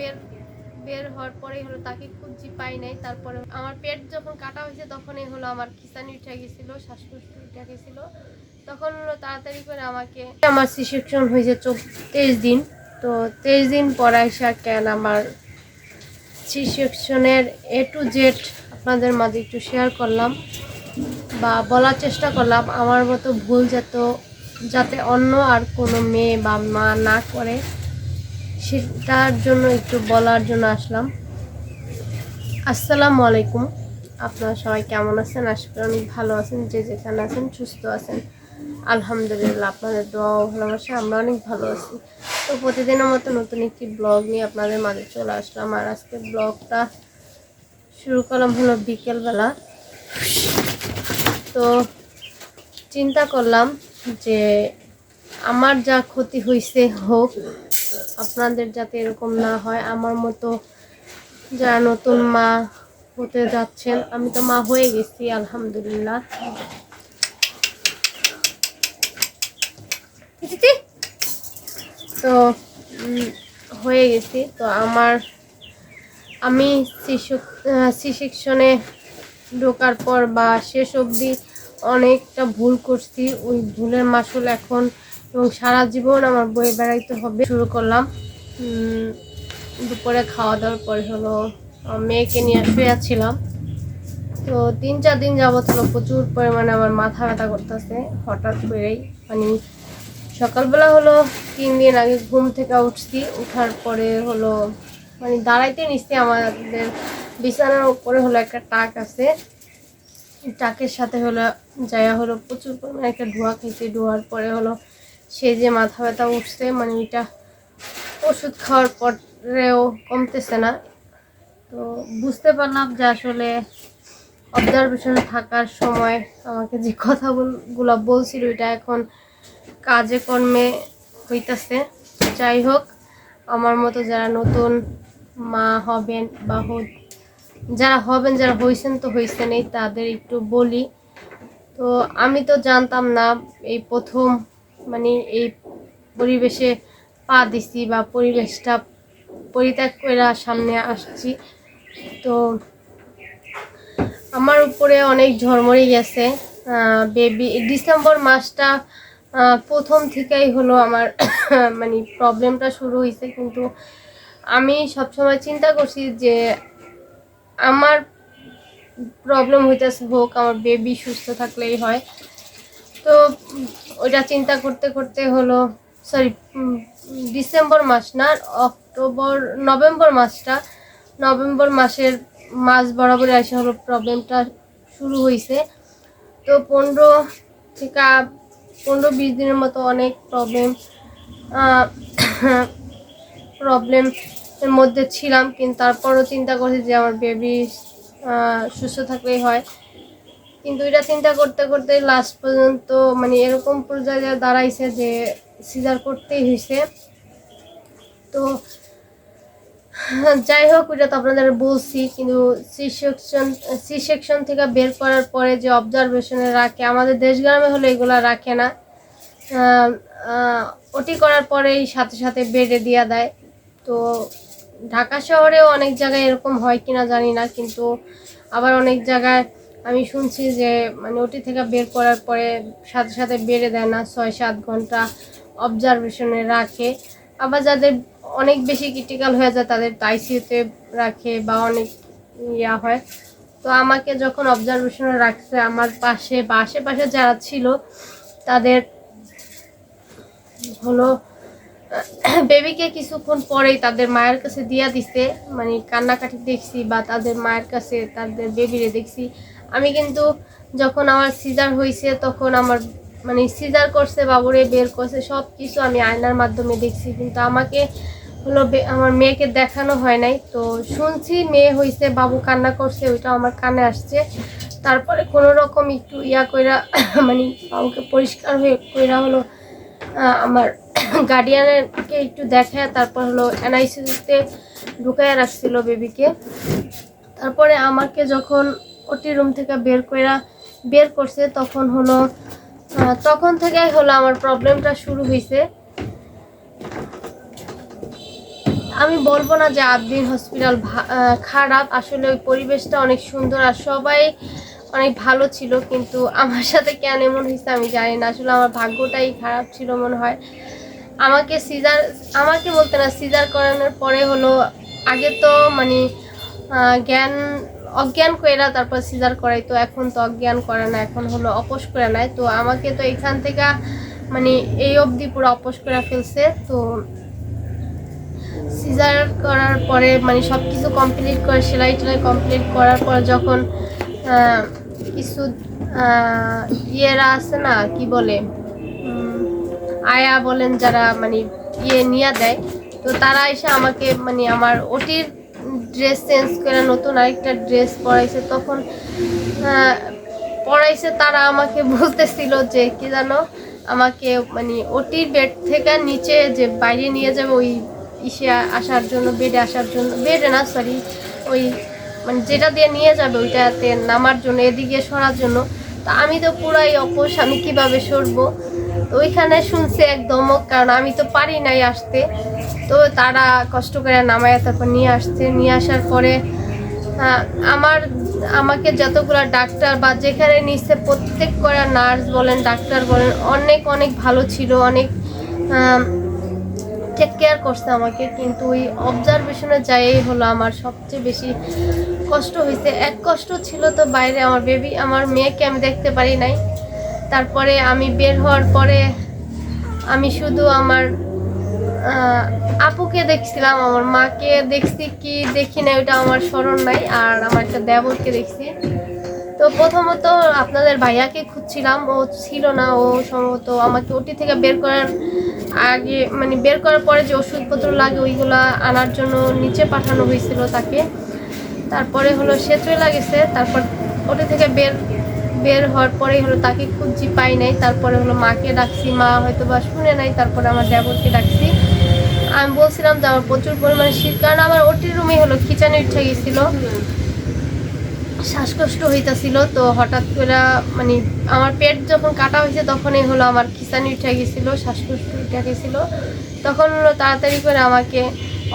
বের বের হওয়ার পরেই হলো তাকে খুঁজি পাই নাই, তারপরে আমার পেট যখন কাটা হয়েছে তখনই হলো আমার খিসানি উঠে গেছিল, শ্বাসকষ্ট উঠে গেছিল। তখন হলো তাড়াতাড়ি করে আমাকে আমার সি সেকশন হয়েছে তেইশ দিন। তো তেইশ দিন আইসা কেন আমার সি সেকশনের এ টু জেড আপনাদের মাঝে একটু শেয়ার করলাম বা বলার চেষ্টা করলাম, আমার মতো ভুল যাতে যাতে অন্য আর কোনো মেয়ে বা মা না করে। সেটার জন্য একটু বলার জন্য আসলাম। আসসালামু আলাইকুম। আপনারা সবাই কেমন আছেন? আশা করি অনেক ভালো আছেন, যে যেখানে আছেন সুস্থ আছেন। আলহামদুলিল্লাহ, আপনাদের দোয়া ও ভালোবাসা, আমরা অনেক ভালো আছি। তো প্রতিদিনের মতো নতুন একটি ব্লগ নিয়ে আপনাদের মাঝে চলে আসলাম। আর আজকে ব্লগটা শুরু করলাম হলো বিকেলবেলা। তো চিন্তা করলাম যে আমার যা ক্ষতি হয়েছে হোক আপনাদের যাতে এরকম না হয় আমার মতো যারা নতুন মা হতে যাচ্ছেন আমি তো মা হয়ে গেছি আলহামদুলিল্লাহ। তো হয়ে গেছি। তো আমার আমি সি সেকশনে ঢোকার পর বা শেষ অবধি অনেকটা ভুল করছি। ওই ভুলের মাসুল এখন এবং সারা জীবন আমার বয়ে বেড়াইতে হবে। শুরু করলাম। দুপুরে খাওয়া দাওয়ার পরে হলো মেয়েকে নিয়ে শুয়েছিলাম তো তিন চার দিন যাবত হলো প্রচুর পরিমাণে আমার মাথা ব্যথা করতেছে, হঠাৎ করেই। মানে সকালবেলা হলো তিন দিন আগে ঘুম থেকে উঠছি, উঠার পরে হলো মানে দাঁড়াইতে নিচ্ছি আমাদের বিছানার উপরে হলো একটা টাক আছে। টাকের সাথে হলো যায়া হলো প্রচুর পরিমাণে একটা ধোয়া খেয়েছি ধোয়ার পরে হলো সেই যে মাথা ব্যথা উঠছে মানে এটা ওষুধ খাওয়ার পরেও কমতেছে না। তো বুঝতে পারলাম যে আসলে অবজারভেশনে থাকার সময় আমাকে যে কথাগুলো বলছিল ওইটা এখন কাজে কর্মে হইতাছে। যাই হোক, আমার মতো যারা নতুন মা হবেন বা যারা হবেন, যারা হয়েছেন তো হয়েছেন এই তাদের একটু বলি। তো আমি তো জানতাম না, এই প্রথম মানে এই পরিবেশে পা দিছি বা পরিবেশটা পরিত্যাগ করে সামনে আসছি। তো আমার উপরে অনেক ঝড়মড়ে গেছে। বেবি, ডিসেম্বর মাসটা প্রথম থেকেই হলো আমার মানে প্রবলেমটা শুরু হয়েছে কিন্তু আমি সবসময় চিন্তা করছি যে আমার প্রবলেম হইতেছে হোক, আমার বেবি সুস্থ থাকলেই হয়। তো ওইটা চিন্তা করতে করতে হলো সরি ডিসেম্বর মাস না, অক্টোবর, নভেম্বর মাসটা, নভেম্বর মাসের মাস বরাবর এসে হলো প্রবলেমটা শুরু হয়েছে তো পনেরো থেকে পনেরো বিশ দিনের মতো অনেক প্রবলেম প্রবলেম এর মধ্যে ছিলাম, কিন্তু তারপরও চিন্তা করছি যে আমার বেবি সুস্থ থাকলেই হয়। কিন্তু এটা চিন্তা করতে করতে লাস্ট পর্যন্ত মানে এরকম পর্যায়ে দাঁড়াইছে যে সিজার করতেই হয়েছে তো, যাই হোক, ওইটা তো আপনাদের বলছি, কিন্তু সি সেকশন সি সেকশন থেকে বের করার পরে যে অবজারভেশনে রাখে, আমাদের দেশ গ্রামে হলে এগুলো রাখে না। ওটি করার পরেই সাথে সাথে বেডে দিয়া দেয়। তো, ঢাকা শহরেও অনেক জায়গায় এরকম হয় কিনা জানি না, কিন্তু আবার অনেক জায়গায় আমি শুনছি যে মানে ওটি থেকে বের করার পরে সাথে সাথে বেড়ে দেয় না, ছয় সাত ঘণ্টা অবজারভেশনে রাখে। আবার যাদের অনেক বেশি ক্রিটিক্যাল হয়ে যায়, তাদের আইসিইউতে রাখে বা অনেক ইয়া হয়। তো আমাকে যখন অবজারভেশনে রাখছে, আমার পাশে বা আশেপাশে যারা ছিল, তাদের হলো, বেবিকে কিছুক্ষণ পরেই তাদের মায়ের কাছে দিয়া দিছে মানে কান্নাকাটি দেখছি বা তাদের মায়ের কাছে তাদের বেবিরে দেখছি। আমি কিন্তু যখন আমার সিজার হয়েছে তখন আমার মানে সিজার করছে, বাবুরে বের করছে সব কিছু আমি আয়নার মাধ্যমে দেখছি। কিন্তু আমাকে হলো আমার মেয়েকে দেখানো হয় নাই। তো শুনছি মেয়ে হয়েছে বাবু কান্না করছে ওইটা আমার কানে আসছে। তারপরে কোনো রকম একটু ইয়া কইরা মানে বাবুকে পরিষ্কার হয়ে কইরা হলো আমার গার্ডিয়ানকে একটু দেখায়, তারপর হলো এনআইসিতে ঢুকায় রাখছিল বেবিকে তারপরে আমাকে যখন ওটি রুম থেকে বের কইরা বের করছে, তখন হলো তখন থেকেই হলো আমার প্রবলেমটা শুরু হয়েছে আমি বলব না যে আদ্দিন হসপিটাল খারাপ, আসলে ওই পরিবেশটা অনেক সুন্দর আর সবাই অনেক ভালো ছিল, কিন্তু আমার সাথে কেন এমন হয়েছে আমি জানি না। আসলে আমার ভাগ্যটাই খারাপ ছিল মনে হয়। আমাকে সিজার, আমাকে বলতে না, সিজার করানোর পরে হলো, আগে তো মানে জ্ঞান অজ্ঞান কইরা তারপর সিজার করাই, তো এখন তো অজ্ঞান করে না, এখন হলো অপস করে নেয়। তো আমাকে তো এখান থেকে মানে এই অবধি পুরো অপস করে ফেলছে, তো সিজার করার পরে মানে সব কিছু কমপ্লিট করে, সেলাই টেলাই কমপ্লিট করার পর যখন কিছু ইয়েরা আছে না, কি বলে আয়া বলেন যারা মানে ইয়ে নিয়ে দেয়, তো তারা এসে আমাকে মানে আমার ওটির ড্রেস চেঞ্জ করে, নতুন আরেকটা ড্রেস পরাইছে। তখন পড়াইছে তারা আমাকে বলতেছিল যে, কি জানো, আমাকে মানে ওটির বেড থেকে নিচে যে বাইরে নিয়ে যাবে, ওই ইসে আসার জন্য বেডে আসার জন্য বেডে না সরি ওই মানে যেটা দিয়ে নিয়ে যাবে, ওইটাতে নামার জন্য, এদিকে সরার জন্য। তা আমি তো পুরাই অপোস, আমি কীভাবে সরবো? তো ওইখানে শুনছে এক ধমক কারণ আমি তো পারি নাই আসতে। তো তারা কষ্ট করে নামায় তারপর নিয়ে আসছে। নিয়ে আসার পরে আমার, আমাকে যতগুলো ডাক্তার বা যেখানে নিচ্ছে প্রত্যেক করা নার্স বলেন, ডাক্তার বলেন, অনেক অনেক ভালো ছিল, অনেক টেক কেয়ার করছে আমাকে। কিন্তু ওই অবজারভেশনে যাই হলো আমার সবচেয়ে বেশি কষ্ট হয়েছে এক কষ্ট ছিল তো বাইরে আমার বেবি আমার মেয়েকে আমি দেখতে পারি নাই। তারপরে আমি বের হওয়ার পরে আমি শুধু আমার আপুকে দেখছিলাম, আমার মাকে দেখছি কি দেখি না ওটা আমার স্মরণ নাই, আর আমার একটা দেবরকে দেখছি। তো প্রথমত আপনাদের ভাইয়াকে খুঁজছিলাম, ও ছিল না, ও সম্ভবত আমাকে ওটি থেকে বের করার আগে মানে বের করার পরে যে ওষুধপত্র লাগে, ওইগুলা আনার জন্য নিচে পাঠানো হয়েছিল তাকে। তারপরে হলো সে চলে গেছে, তারপর ওটি থেকে বের বের হওয়ার পরেই হলো তাকে খুঁজছি পাই নাই, তারপরে হলো মাকে ডাকছি, মা হয়তো বা শুনে নাই, তারপরে আমার দেবরকে ডাকছি। আমি বলছিলাম যে আমার প্রচুর পরিমাণে শীত, কারণ আমার ওটির রুমে হলো খিচানি উঠে গেছিল। শ্বাসকষ্ট হইতাছিল, তো হঠাৎ করে মানে আমার পেট যখন কাটা হয়েছে তখনই হলো আমার খিচানি উঠে গেছিল, শ্বাসকষ্ট উঠে গেছিল। তখন হলো তাড়াতাড়ি করে আমাকে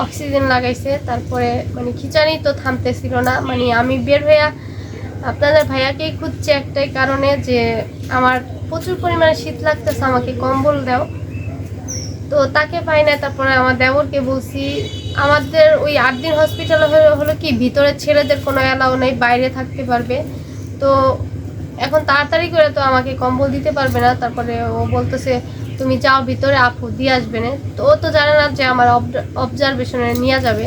অক্সিজেন লাগাইছে, তারপরে মানে খিচানি তো থামতেছিল না। মানে আমি বের হইয়া, আপনাদের ভাইয়াকেই খুঁজছি একটাই কারণে যে আমার প্রচুর পরিমাণে শীত লাগতেছে, আমাকে কম্বল দাও। তো তাকে পাই না তারপরে আমার দেবরকে বলছি, আমাদের ওই আট দিন হসপিটালে হলো কি, ভিতরে ছেলেদের কোনো অ্যালাউ নেই, বাইরে থাকতে পারবে। তো এখন তাড়াতাড়ি করে তো আমাকে কম্বল দিতে পারবে না, তারপরে ও বলতেছে, তুমি যাও ভিতরে, আপু দিয়ে আসবে না। তো ও তো জানে না যে আমার অবজারভেশনে নিয়ে যাবে।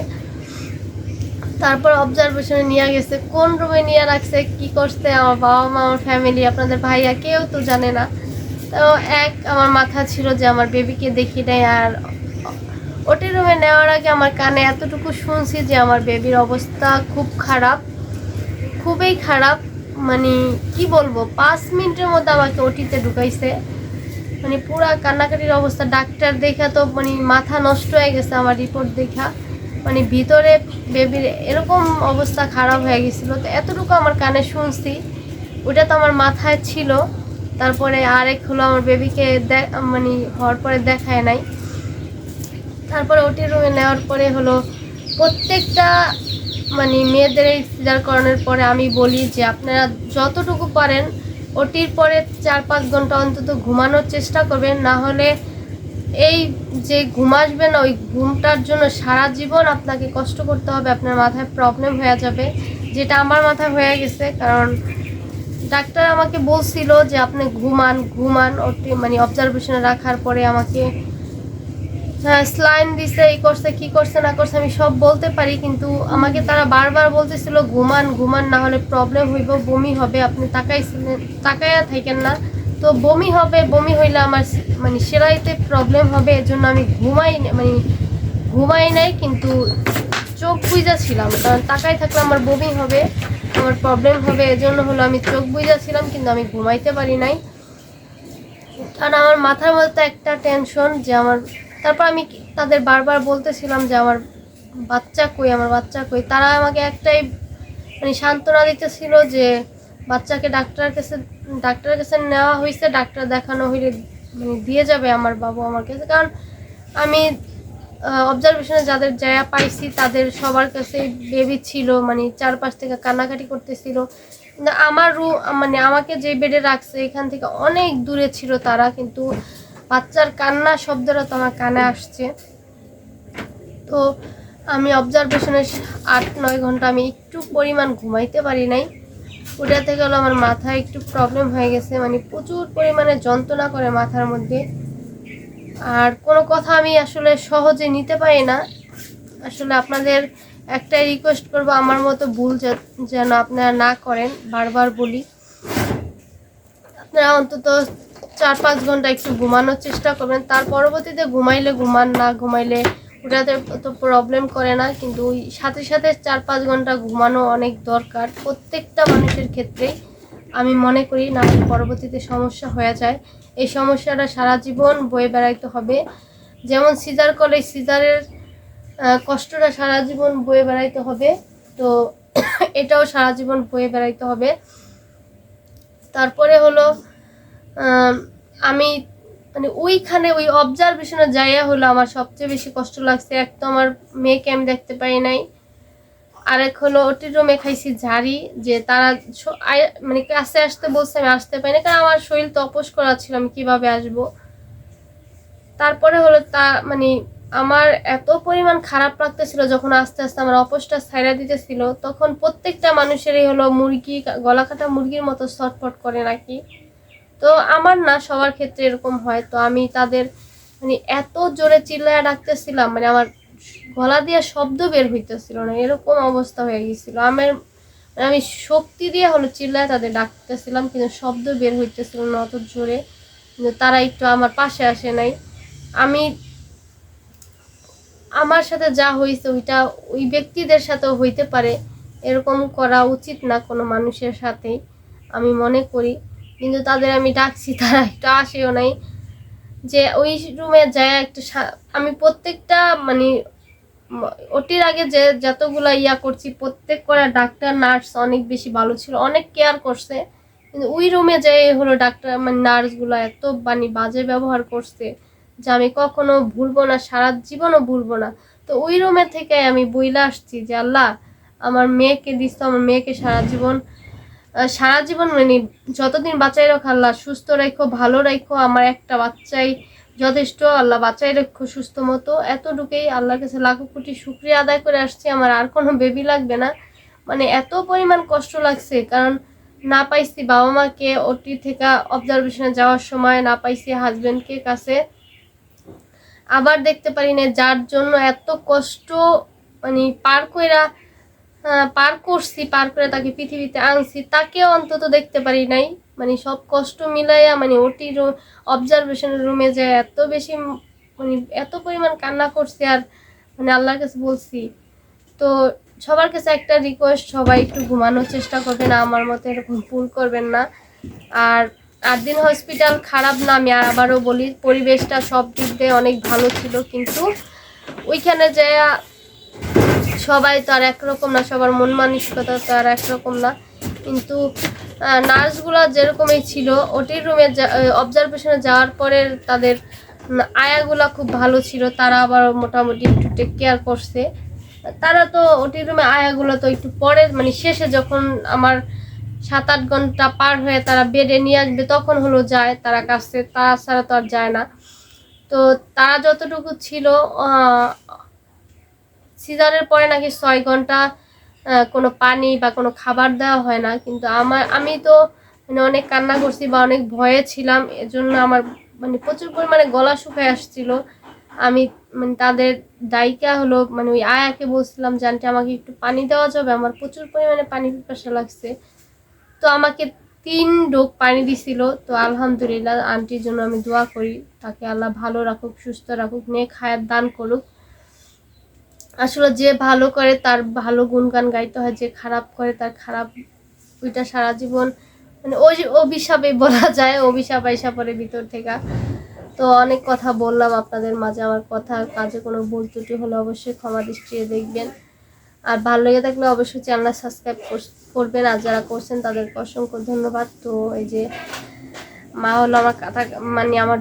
তারপর অবজারভেশনে নিয়ে গেছে, কোন রুমে নিয়ে রাখছে, কি করছে, আমার বাবা মা আমার ফ্যামিলি আপনাদের ভাইয়া, কেউ তো জানে না। তো এক আমার মাথা ছিল যে আমার বেবিকে দেখি নাই আর ওটি রুমে নেওয়ার আগে আমার কানে এতটুকু শুনছি যে আমার বেবির অবস্থা খুব খারাপ, খুবই খারাপ। মানে কি বলব, পাঁচ মিনিটের মধ্যে আমাকে ওটিতে ঢুকাইছে। মানে পুরা কান্নাকাটির অবস্থা। ডাক্তার দেখা তো মানে মাথা নষ্ট হয়ে গেছে আমার রিপোর্ট দেখা। মানে ভিতরে বেবির এরকম অবস্থা খারাপ হয়ে গেছিল। তো এতটুকু আমার কানে শুনছি। ওটা তো আমার মাথায় ছিল। তারপরে আরেক হলো আমার বেবিকে মানে হওয়ার পরে দেখায় নাই। তারপরে ওটি রুমে নেওয়ার পরে হলো প্রত্যেকটা মানে মেয়েদের এই সিজার করানোর পরে আমি বলি যে আপনারা যতটুকু পারেন ওটির পরে চার পাঁচ ঘণ্টা অন্তত ঘুমানোর চেষ্টা করবেন। না হলে এই যে ঘুম আসবে না, ওই ঘুমটার জন্য সারা জীবন আপনাকে কষ্ট করতে হবে। আপনার মাথায় প্রবলেম হয়ে যাবে। যেটা আমার মাথায় হয়ে গেছে, কারণ ডাক্তার আমাকে বলছিল যে আপনি ঘুমান ঘুমান মানে অবজারভেশনে রাখার পরে আমাকে হ্যাঁ স্লাইন দিছে, এই করছে, কি করছে, না করছে, আমি সব বলতে পারি, কিন্তু আমাকে তারা বারবার বলতেছিল, ঘুমান ঘুমান, না হলে প্রবলেম হইব, বমি হবে, আপনি তাকাইছিলেন তাকাইয়া থাকেন না। তো বমি হবে, বমি হইলে আমার মানে সেলাইতে প্রবলেম হবে এর জন্য আমি ঘুমাই মানে ঘুমাই নাই, কিন্তু চোখ বুঝা ছিলাম, কারণ তাকাই থাকলে আমার বমি হবে। আমার প্রবলেম হবে, এজন্য হলো আমি চোখ বুঝা ছিলাম, কিন্তু আমি ঘুমাইতে পারি নাই। কারণ আমার মাথার মধ্যে একটা টেনশন যে আমার, তারপর আমি তাদের বারবার বলতেছিলাম যে আমার বাচ্চা কই, আমার বাচ্চা কই। তারা আমাকে একটাই মানে সান্ত্বনা দিতেছিল যে বাচ্চাকে ডাক্তারের কাছে ডাক্তারের কাছে নেওয়া হয়েছে ডাক্তার দেখানো হইলে মানে দিয়ে যাবে আমার বাবু আমার কাছে। কারণ আমি অবজারভেশনে যাদের জায়গা পাইছি, তাদের সবার কাছে বেবি ছিল মানে চারপাশ থেকে কান্নাকাটি করতেছিল। আমার রু মানে আমাকে যে বেডে রাখছে, এখান থেকে অনেক দূরে ছিল তারা, কিন্তু বাচ্চার কান্না শব্দটা তো আমার কানে আসছে। তো আমি অবজারভেশনে আট, নয় ঘণ্টা আমি একটু পরিমাণ ঘুমাইতে পারি নাই। ওটা থেকে হলো আমার মাথায় একটু প্রবলেম হয়ে গেছে মানে প্রচুর পরিমাণে যন্ত্রণা করে মাথার মধ্যে। আর কোনো কথা আমি আসলে সহজে নিতে পারি না। আসলে আপনাদের একটাই রিকোয়েস্ট করব, আমার মতো ভুল যেন আপনারা না করেন, বারবার বলি। আপনারা অন্তত চার পাঁচ ঘণ্টা একটু ঘুমানোর চেষ্টা করবেন, তার পরবর্তীতে ঘুমাইলে ঘুমান না, ঘুমাইলে ওটাতে তো প্রবলেম করে না, কিন্তু ওই সাথে সাথে চার পাঁচ ঘণ্টা ঘুমানো অনেক দরকার। প্রত্যেকটা মানুষের ক্ষেত্রেই আমি মনে করি না পরবর্তীতে সমস্যা হয়ে যায়। এই সমস্যাটা সারা জীবন বয়ে বেড়াইতে হবে। যেমন সিজার করলে সিজারের কষ্টটা সারা জীবন বয়ে বেড়াইতে হবে। তো এটাও সারা জীবন বয়ে বেড়াইতে হবে। তারপরে হলো আমি মানে ওইখানে ওই অবজারভেশনে যাইয়া হলো আমার সবচেয়ে বেশি কষ্ট লাগছে। এক তো আমার মেয়েকে আমি দেখতে পাই নাই। আরেক হলো ওটির রুমে খাইছি ঝাড়ি, যে তারা মানে কাছে আসতে বলছে, আমি আসতে পারি না কারণ আমার শরীর তো অপোষ করা ছিল, আমি কীভাবে আসব? তারপরে হলো তা মানে আমার এত পরিমাণ খারাপ লাগতেছিল, যখন আস্তে আস্তে আমার অপোষটা ছাইরা দিতেছিল, তখন প্রত্যেকটা মানুষেরই হলো মুরগি, গলা কাটা মুরগির মতো ছটফট করে নাকি। তো আমার না সবার ক্ষেত্রে এরকম হয়, তো আমি তাদের মানে এত জোরে চিল্লায় ডাকতেছিলাম মানে আমার গলা দিয়ে শব্দ বের হইতেছিল না, এরকম অবস্থা হয়ে গেছিল। আমার মানে আমি শক্তি দিয়ে হলো চিল্লায় তাদের ডাকতেছিলাম, কিন্তু শব্দ বের হইতেছিল না অত জোরে। কিন্তু তারা একটু আমার পাশে আসে নাই। আমি আমার সাথে যা হয়েছে ওইটা ওই ব্যক্তিদের সাথেও হইতে পারে, এরকম করা উচিত না কোনো মানুষের সাথেই, আমি মনে করি। কিন্তু তাদের আমি ডাকছি, তারা একটু আসেও নাই। যে ওই রুমে যায় একটু আমি প্রত্যেকটা মানে ওটির আগে যে যতগুলা ইয়া করছি, প্রত্যেক করা ডাক্তার নার্স অনেক বেশি ভালো ছিল, অনেক কেয়ার করছে। কিন্তু ওই রুমে যে হলো ডাক্তার মানে নার্সগুলো এত মানে বাজে ব্যবহার করছে যে আমি কখনো ভুলবো না, সারা জীবনও ভুলবো না। তো ওই রুমে থেকে আমি বইলা আসছি যে, আল্লাহ, আমার মেয়েকে দিস তো, আমার মেয়েকে সারা জীবন সারা জীবন মানে যতদিন বাঁচাই রাখো আল্লাহ, সুস্থ রাখো ভালো রাখো আমার একটা বাচ্চাই যথেষ্ট, আল্লাহ বাচ্চাই রাখো সুস্থ মতো। এতটুকুই আল্লাহর কাছে লাখো কোটি শুক্রিয়া আদায় করে আসছি। আমার আর কোনো বেবি লাগবে না। মানে এত পরিমাণ কষ্ট লাগছে, কারণ না পাইছি বাবা মাকে ওটি থেকে অবজারভেশনে যাওয়ার সময়, না পাইছি হাজবেন্ডকে কাছে। আবার দেখতে পারি না যার জন্য এত কষ্ট মানে পার কইরা পার করছি, পার করে তাকে পৃথিবীতে আনছি তাকে অন্তত দেখতে পারি নাই। মানে সব কষ্ট মিলাইয়া মানে ওটি অবজারভেশনের রুমে যে এত বেশি মানে এত পরিমাণ কান্না করছি আর মানে আল্লাহর কাছে বলছি। তো সবার কাছে একটা রিকোয়েস্ট সবাই একটু ঘুমানোর চেষ্টা করবেন, আমার মতো এরকম ভুল করবেন না। আর আট দিন হসপিটাল খারাপ না, আমি আবারও বলি, পরিবেশটা সব দিক দিয়ে অনেক ভালো ছিল, কিন্তু ওইখানে যে সবাই তো আর একরকম না, সবার মন মানসিকতা তো আর একরকম না। কিন্তু নার্সগুলো যেরকমই ছিল ওটির রুমে অবজারভেশনে যাওয়ার পরে তাদের আয়াগুলা খুব ভালো ছিল, তারা আবার মোটামুটি একটু টেক কেয়ার করছে। তারা তো ওটির রুমে আয়াগুলো তো একটু পরে মানে শেষে যখন আমার সাত আট ঘণ্টা পার হয়ে তারা বেডে নিয়ে আসবে, তখন হলো যায় তারা কাছে তারা ছাড়া তো আর যায় না। তো তারা যতটুকু ছিল সিজারের পরে নাকি ছয় ঘণ্টা কোনো পানি বা কোনো খাবার দেওয়া হয় না। কিন্তু আমার, আমি তো মানে অনেক কান্না করছি বা অনেক ভয়ে ছিলাম। এজন্য আমার মানে প্রচুর পরিমাণে গলা শুকায় আসছিল। আমি মানে তাদের দায়িকা হলো মানে ওই আয়াকে বলছিলাম, যে আমাকে একটু পানি দেওয়া যাবে। আমার প্রচুর পরিমাণে পানি পিপাসা লাগছে। তো আমাকে তিন ডোক পানি দিছিল। তো আলহামদুলিল্লাহ, আন্টির জন্য আমি দোয়া করি। তাকে আল্লাহ ভালো রাখুক, সুস্থ রাখুক, নেক হায়াত দান করুক। আসলে যে ভালো করে তার ভালো গুণগান গাইতে হয়, যে খারাপ করে তার খারাপ ওইটা সারা জীবন মানে ওই অভিশাপে বলা যায়, অভিশাপ আইসা পরে ভিতর থেকে। তো অনেক কথা বললাম আপনাদের মাঝে, আমার কথা কাজে কোনো ভুল ত্রুটি হলে অবশ্যই ক্ষমা দৃষ্টিতে দেখবেন। আর ভালো লেগে থাকলে অবশ্যই চ্যানেল সাবস্ক্রাইব করবেন, আর যারা করছেন তাদেরকে অসংখ্য ধন্যবাদ। তো এই যে মা হলো আমার কথা মানে আমার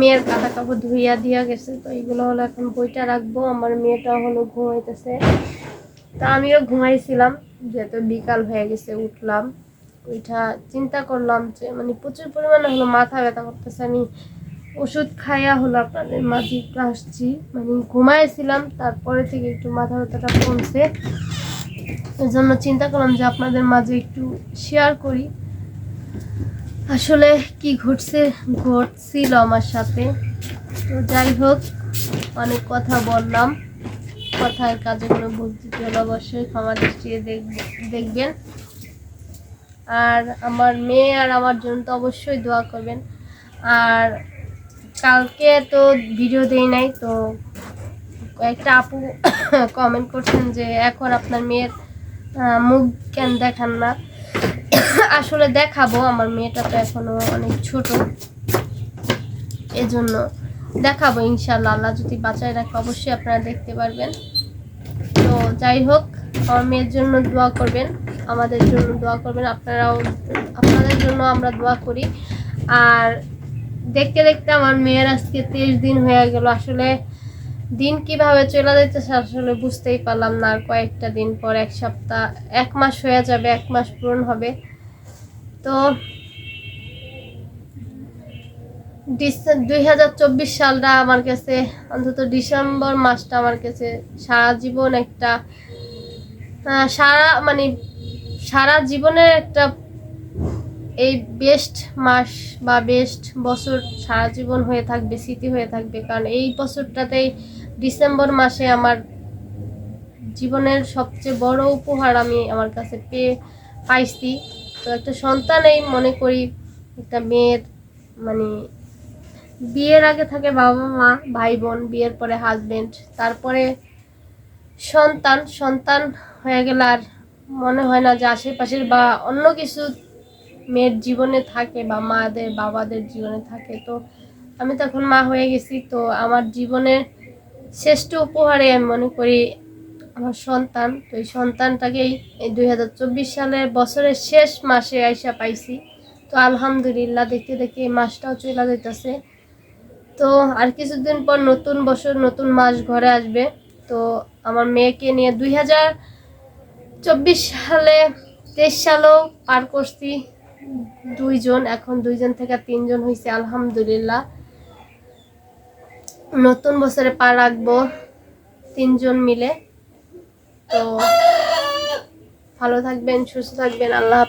মেয়ের কাটা কাপড় ধুইয়া দিয়া গেছে। তো এইগুলো হলো এখন বইটা রাখব। আমার মেয়েটা হলো ঘুমাইতেছে। তা আমিও ঘুমাইছিলাম। যেহেতু বিকাল হয়ে গেছে, উঠলাম। ওইটা চিন্তা করলাম যে মানে প্রচুর পরিমাণে হলো মাথা ব্যথা করতেছে। আমি ওষুধ খাইয়া হলো আপনাদের মাঝে আসছি। মানে ঘুমাইছিলাম, তারপরে থেকে একটু মাথা ব্যথাটা কমছে। এর জন্য চিন্তা করলাম যে আপনাদের মাঝে একটু শেয়ার করি। আসলে কি ঘটছে, ঘটছিল আমার সাথে। তো যাই হোক, অনেক কথা বললাম। কথার কোনো ত্রুটি হলে অবশ্যই ক্ষমা দৃষ্টিতে দেখ- দেখবেন। আর আমার মেয়ে আর আমার জন্য তো অবশ্যই দোয়া করবেন। আর কালকে তো ভিডিও দেই নাই, তো কয়েকটা আপু কমেন্ট করছেন যে, এখন আপনার মেয়ের মুখ কেন দেখান না? আসলে দেখাবো, আমার মেয়েটা তো এখনও অনেক ছোট। এজন্য দেখাবো ইনশাল্লাহ আল্লাহ যদি বাঁচায় রাখে, অবশ্যই আপনারা দেখতে পারবেন। তো যাই হোক, আমার মেয়ের জন্য দোয়া করবেন, আমাদের জন্য দোয়া করবেন, আপনারাও, আপনাদের জন্য আমরা দোয়া করি। আর দেখতে দেখতে আমার মেয়ের আজকে তেইশ দিন হয়ে গেল। আসলে দিন কীভাবে চলে যাইতেছে আসলে বুঝতেই পারলাম না, আর কয়েকটা দিন পর, এক সপ্তাহ, এক মাস হয়ে যাবে, এক মাস পূরণ হবে। তো দুই হাজার চব্বিশ সালটা আমার কাছে, অন্তত ডিসেম্বর মাসটা আমার কাছে সারা জীবন একটা সারা মানে সারা জীবনের একটা এই বেস্ট মাস বা বেস্ট বছর সারা জীবন হয়ে থাকবে, স্মৃতি হয়ে থাকবে। কারণ এই বছরটাতেই ডিসেম্বর মাসে আমার জীবনের সবচেয়ে বড় উপহার আমি আমার কাছে পেয়ে পাইছি। তো একটা সন্তানেই মনে করি, একটা মেয়ের মানে বিয়ের আগে থাকে বাবা মা ভাই বোন বিয়ের পরে হাজবেন্ড তারপরে সন্তান। সন্তান হয়ে গেলে আর মনে হয় না যে আশেপাশের বা অন্য কিছু মেয়ের জীবনে থাকে বা মাদের, বাবাদের জীবনে থাকে, তো আমি তখন মা হয়ে গেছি। তো আমার জীবনের শ্রেষ্ঠ উপহারে আমি মনে করি আমার সন্তান। তো এই সন্তানটাকেই এই দুই হাজার চব্বিশ সালের বছরের শেষ মাসে আইসা পাইছি। তো আলহামদুলিল্লাহ, দেখতে দেখতে এই মাসটাও চলে যেতেছে তো আর কিছুদিন পর নতুন বছর, নতুন মাস ঘরে আসবে। তো আমার মেয়েকে নিয়ে দুই হাজার চব্বিশ সালে তেইশ সালেও পার করছি। দুইজন, এখন দুইজন থেকে তিনজন হয়েছে আলহামদুলিল্লাহ নতুন বছরে পা রাখব তিনজন মিলে তো ভালো থাকবেন, সুস্থ থাকবেন, আল্লাহ।